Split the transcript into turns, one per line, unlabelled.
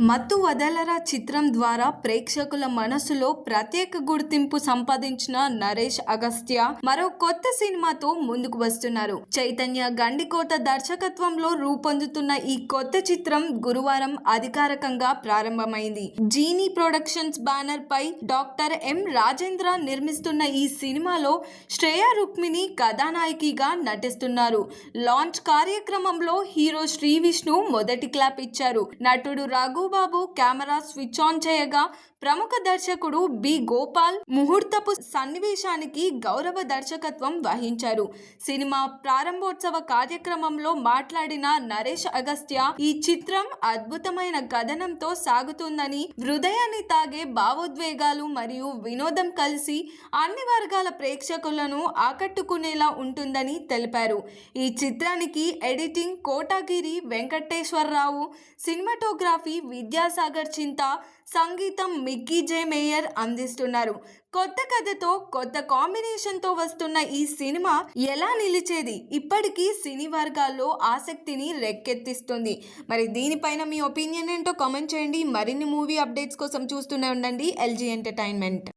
మత్తు వదలరా చిత్రం ద్వారా ప్రేక్షకుల మనసులో ప్రత్యేక గుర్తింపు సంపాదించిన నరేష్ అగస్త్య మరో కొత్త సినిమాతో ముందుకు వస్తున్నారు. చైతన్య గండికోట దర్శకత్వంలో రూపొందుతున్న ఈ కొత్త చిత్రం గురువారం అధికారికంగా ప్రారంభమైంది. జీనీ ప్రొడక్షన్స్ బ్యానర్ పై డాక్టర్ ఎం రాజేంద్ర నిర్మిస్తున్న ఈ సినిమాలో శ్రేయ రుక్మిణి కథానాయకిగా నటిస్తున్నారు. లాంచ్ కార్యక్రమంలో హీరో శ్రీ విష్ణు మొదటి క్లాప్ ఇచ్చారు. నటుడు రఘుబాబు కెమెరా స్విచ్ ఆన్ చేయగా ప్రముఖ దర్శకుడు బి. గోపాల్ ముహూర్తపు సన్నివేశానికి గౌరవ దర్శకత్వం వహించారు. సినిమా ప్రారంభోత్సవ కార్యక్రమంలో మాట్లాడిన నరేష్ అగస్త్య ఈ చిత్రం అద్భుతమైన కథనంతో సాగుతుందని హృదయాన్ని తాగే భావోద్వేగాలు మరియు వినోదం కలిసి అన్ని వర్గాల ప్రేక్షకులను ఆకట్టుకునేలా ఉంటుందని తెలిపారు. ఈ చిత్రానికి ఎడిటింగ్ కోటాగిరి వెంకటేశ్వరరావు సినిమాటోగ్రఫీ విద్యాసాగర్ చింత సంగీతం మిక్కీ జే మేయర్ అందిస్తున్నారు. కొత్త కథతో కొత్త కాంబినేషన్తో వస్తున్న ఈ సినిమా ఎలా నిలిచేది? ఇప్పటికీ సినీ వర్గాల్లో ఆసక్తిని రెక్కెత్తిస్తుంది. మరి దీనిపైన మీ ఒపీనియన్ ఏంటో కామెంట్ చేయండి. మరిన్ని మూవీ అప్డేట్స్ కోసం చూస్తూనే ఉండండి. LG entertainment.